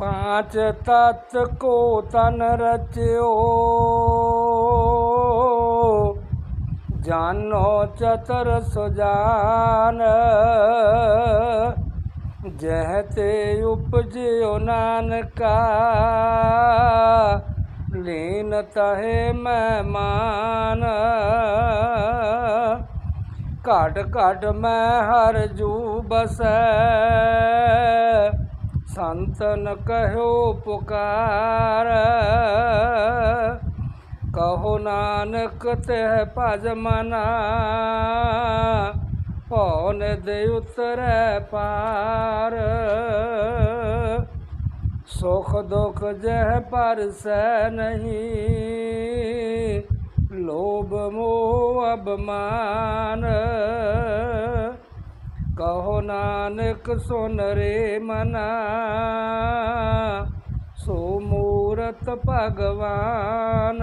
ਪਾਂਚ ਤਤ ਕੋ ਤਨ ਰਚਿਓ। ਜਾਨੋ ਚਤਰ ਸੁਜਾਨ, ਜਹ ਤੇ ਉਪਜਿਓ ਨਾਨਕਾ। ਲੀਨ ਤਹੇ ਮਹਿਮਾਨ ਘਟ ਘਟ ਮੈਂ ਹਰ ਜੂ ਬਸੈ। ਸੰਤਨ ਕਹਿਓ ਪੁਕਾਰ। ਕਹੋ ਨਾਨਕ ਤੇ ਭਜ ਮਨਾ। ਭਉ ਦੇ ਉਤਰੈ ਪਾਰ। ਸੁਖ ਦੁਖ ਜਹ ਪਰਸੈ ਨਹੀਂ। ਲੋਭ ਮੋਹ ਅਬਮਾਨ ਨਾਨਕ ਸੁਨ ਰੇ ਮਨਾ ਸੋ ਮੂਰਤ ਭਗਵਾਨ।